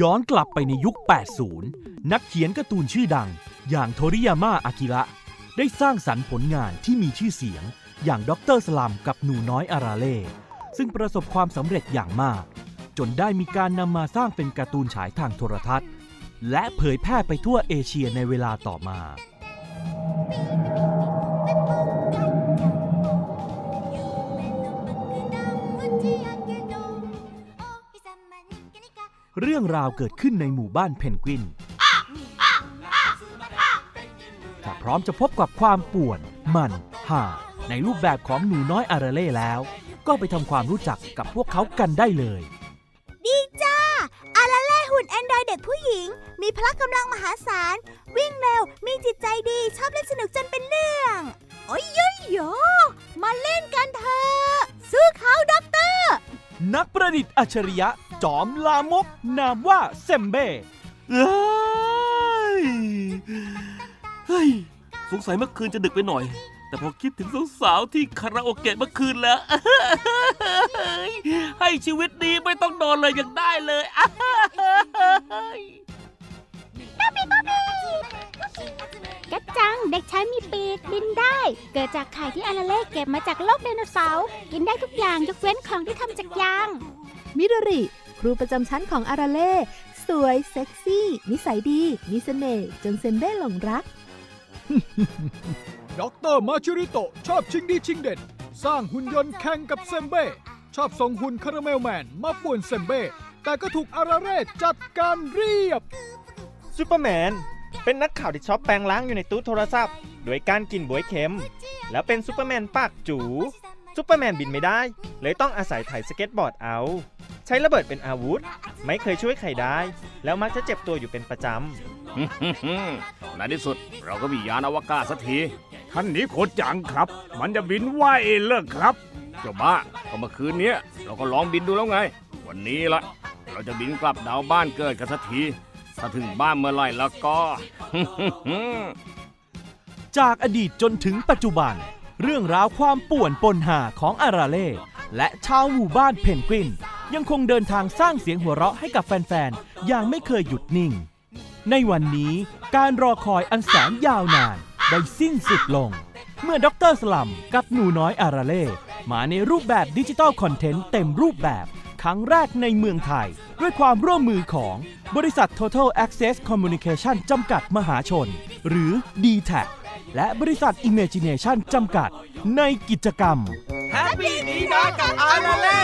ย้อนกลับไปในยุค 80 นักเขียนการ์ตูนชื่อดัง อย่างโทริยาม่าอากิระ ได้สร้างสรรค์ผลงานที่มีชื่อเสียง อย่างด็อกเตอร์สลัมกับหนูน้อยอาราเล่ ซึ่งประสบความสำเร็จอย่างมาก จนได้มีการนำมาสร้างเป็นการ์ตูนฉายทางโทรทัศน์ และเผยแพร่ไปทั่วเอเชียในเวลาต่อมา เรื่องราวเกิดขึ้นในหมู่บ้านเพนกวินถ้าพร้อมจะพบกับความป่วน มันห่าในรูปแบบของหนูน้อยอาราเล่แล้ว ก็ไปทำความรู้จักกับพวกเขากันได้เลย ดีจ้าอาราเล่หุ่นแอนดรอยเด็กผู้หญิง มีพละกำลังมหาศาล วิ่งเร็ว มีจิตใจดี ชอบเล่นสนุกจนเป็น ประดิษฐ์อัจฉริยะ จอมลามก นามว่าเซมเบ้เอ้ยเฮ้ย สงสัยเมื่อคืนจะดึกไปหน่อย แต่พอคิดถึงสาวๆที่คาราโอเกะเมื่อคืนแล้ว ให้ชีวิตดีไม่ต้องนอนเลยยังได้เลยกัจจังเด็กชายมีปีกบินได้ เกิดจากไข่ที่อาราเล่เก็บมาจากโลกไดโนเสาร์กินได้ทุกอย่างยกเว้นของที่ทำจากยาง มิโดริ ครูประจำชั้นของอาราเล่ สวย เซ็กซี่ นิสัยดี มีเสน่ห์จนเซนเบ้หลงรัก ด็อกเตอร์มาชิริโตะชอบชิงดีชิงเด่น สร้างหุ่นยนต์แข่งกับเซมเบ้ ชอบส่งหุ่นคาราเมลแมนมาป่วนเซมเบ้ แต่ก็ถูกอาราเร่จัดการเรียบ ซูเปอร์แมน เป็นนักข่าวที่ชอบแปลงล้างอยู่ในตู้โทรศัพท์ โดยการกินบวยเค็ม แล้วเป็นซูเปอร์แมนปากจู ซูเปอร์แมนบินไม่ได้ เลยต้องอาศัยไถสเก็ตบอร์ดเอา ใช้ระเบิดเป็นอาวุธ ไม่เคยช่วยใครได้ แล้วมักจะเจ็บตัวอยู่เป็นประจในที่สุดเราก็มียานอวกาศสักที ท่านนี้โคตรจังครับ มันจะบินไหวเลิกครับ เจ้าบ้าก็เมื่อคืนเนี้ยเราก็ลองบินดูแล้วไง วันนี้ละ เราจะบินกลับดาวบ้านเกิดกันสักที ถ้าถึงบ้านเมื่อไหร่แล้วก็ จากอดีตจนถึงปัจจุบัน เรื่องราวความป่วนปนหาของอาราเล่และชาวหมู่บ้านเพนกวิน ยังคงเดินทางสร้างเสียงหัวเราะให้กับแฟนๆ อย่างไม่เคยหยุดนิ่ง ในวันนี้การรอคอยอันแสนยาวนานได้สิ้นสุดลง เมื่อด็อกเตอร์สลัมกับหนูน้อยอาราเล่มาในรูปแบบดิจิตอลคอนเทนต์เต็มรูปแบบ ครั้งแรกในเมืองไทย ด้วยความร่วมมือของบริษัท Total Access Communication จำกัดมหาชน หรือ d t a c และบริษัท Imagination จำกัด ในกิจกรรม Happy ดีนะกับอาราเล่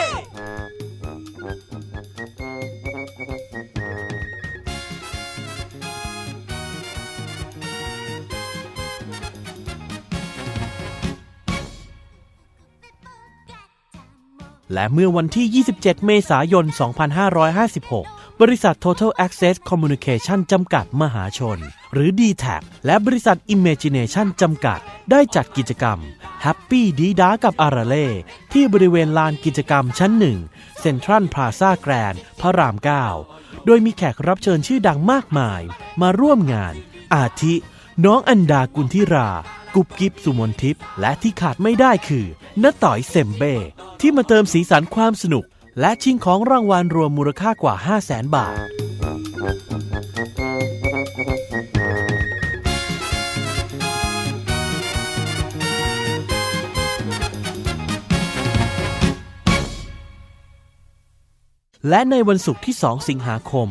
และเมื่อวันที่ 27 เมษายน 2556 บริษัท Total Access Communication จำกัดมหาชน หรือ d t a c และบริษัท Imagination จำกัด ได้จัดกิจกรรม Happy ดีดากับอาราเล่ที่บริเวณลานกิจกรรมชั้นหนึ่งเซ็นทรัลพลาซาแกรนพระราม 9 โดยมีแขกรับเชิญชื่อดังมากมาย มาร่วมงาน อาทิ น้องอันดากุลธิรา กุบกิบสุมนทิพย์และที่ขาดไม่ได้คือนต่อยเซมเบ้ที่มาเติมสีสันความสนุก และชิงของรางวัลรวมมูลค่ากว่า 5 0 0แสนบาท และในวันศุกร์ที่ 2 สิงหาคม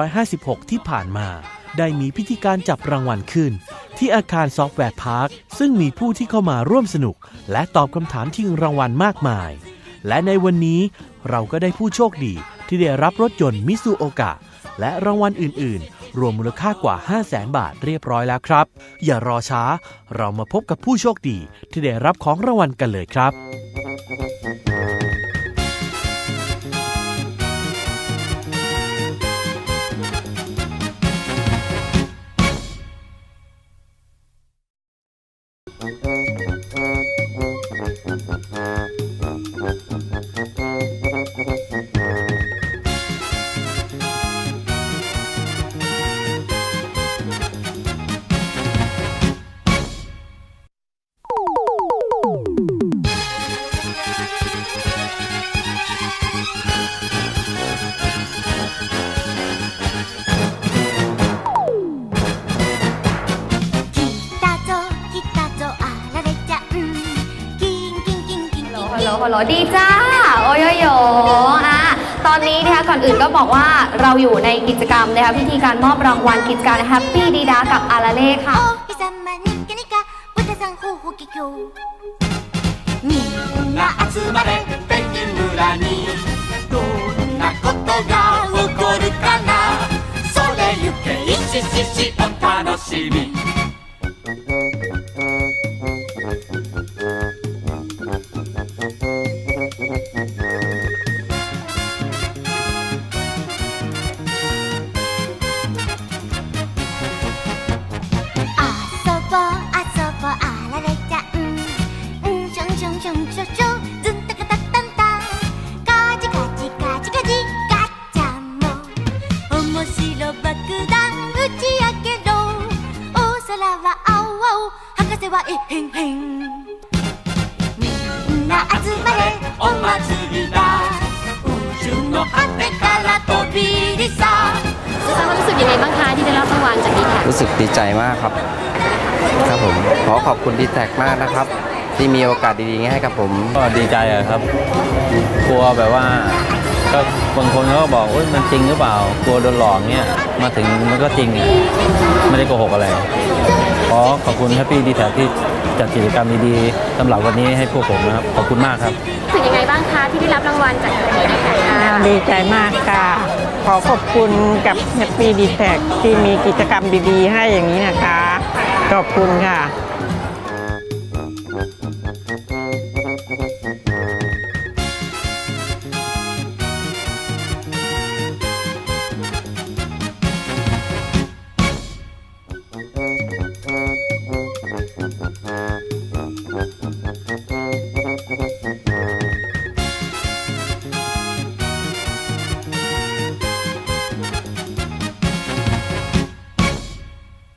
2556 ที่ผ่านมา ได้มีพิธีการจับรางวัลขึ้น ที่อาคารซอฟต์แวร์พาร์ค ซึ่งมีผู้ที่เข้ามาร่วมสนุก และตอบคำถามชิงรางวัลมากมาย และในวันนี้เราก็ได้ผู้โชคดีที่ได้รับรถยนต์มิซูโอกะและรางวัลอื่น ๆ รวมมูลค่ากว่า 5 0 0แสนบาทเรียบร้อยแล้วครับ อย่ารอช้า เรามาพบกับผู้โชคดีที่ได้รับของรางวัลกันเลยครับ ด ดีจ้า โอ้ยโยโยอ่ะตอนนี้นะคะก่อนอื่นก็บอกว่าเราอยู่ในกิจกรรมนะคะพิธีการมอบรางวัลกิจการ Happy ดีดากับอาราเล่ค่ะ お日様にけにか豚さんほうほききょうみんな集まれペンギン村にどんなことが起こるかなそれゆけいしししお楽しみ ไงบ้างคะที่ได้รับรางวัลจากดีแท็รู้สึกดีใจมากครับ ครับผมขอขอบคุณดีแท็กมากนะครับ ที่มีโอกาสดีๆให้กับผม ก็ดีใจอะครับ กลัวแบบว่าก็บางคนเขาก็บอกว่ามันจริงหรือเปล่ากลัวโดนหลอกเนี่ยมาถึงมันก็จริงอะไม่ได้โกหกอะไรขอขอบคุณแฮปปี้ดีแท็ที่จัดกิจกรรมดีๆสำหรับวันนี้ให้พวกผมนะครับขอบคุณมากครับ รู้สึกยังไงบ้างคะที่ได้รับรางวัลจากดีแท็ค่ะ ดีใจมากค่ะ ขอขอบคุณกับ Happy d e t a c ที่มีกิจกรรมดีๆ ให้อย่างนี้นะคะ ขอบคุณค่ะ「